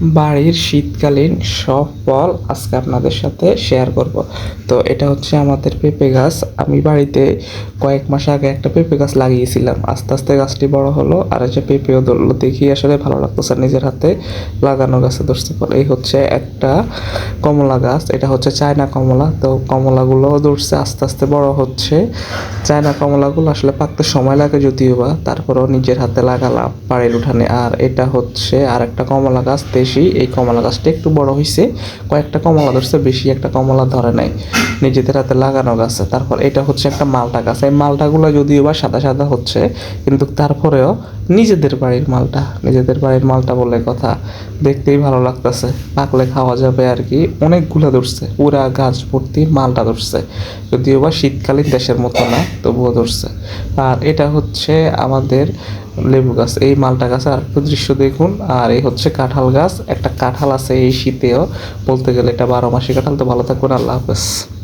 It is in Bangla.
বাড়ির শীতকালীন সব ফল আজকে আপনাদের সাথে শেয়ার করব। তো এটা হচ্ছে আমাদের পেঁপে গাছ। আমি বাড়িতে কয়েক মাস আগে একটা পেঁপে গাছ লাগিয়েছিলাম। আস্তে আস্তে গাছটি বড় হলো আর যে পেঁপেও ধরলো, দেখি আসলে ভালো লাগতো লাগতেছে নিজের হাতে লাগানো গাছে ধরছে ফল এই হচ্ছে একটা কমলা গাছ। এটা হচ্ছে চায়না কমলা। তো কমলাগুলো ধরছে, আস্তে আস্তে বড় হচ্ছে। চায়না কমলাগুলো আসলে পাকতে সময় লাগে যদিও বা, তারপরেও নিজের হাতে লাগালাম বাড়ির উঠানে। আর এটা হচ্ছে আর একটা কমলা গাছ দেশি এই কমলা গাছটা একটু বড় হয়েছে কয়েকটা কমলা ধরছে, বেশি একটা কমলা ধরে নাই। নিজেদের হাতে লাগানো গাছে তারপর এটা হচ্ছে একটা মালটা গাছ। এই মালটাগুলো যদিও বা সাদা সাদা হচ্ছে, কিন্তু তারপরেও নিজেদের বাড়ির মালটা, নিজেদের বাড়ির মালটা বলে কথা, দেখতেই ভালো লাগতেছে। পাকলে খাওয়া যাবে আর কি। অনেকগুলো ধরছে। পুরা গাছ ভর্তি মালটা ধরছে। যদিও বা শীতকালীন দেশের মতো না, তবুও ধরছে। আর এটা হচ্ছে আমাদের লেবু গাছ, এই মালটা গাছ আর একটু দৃশ্য দেখুন। আর এই হচ্ছে কাঁঠাল গাছ। একটা কাঁঠাল আছে এই শীতেও। বলতে গেলে এটা বারো মাসে কাঁঠাল। তো ভালো থাকবেন। আল্লাহ হাফেজ।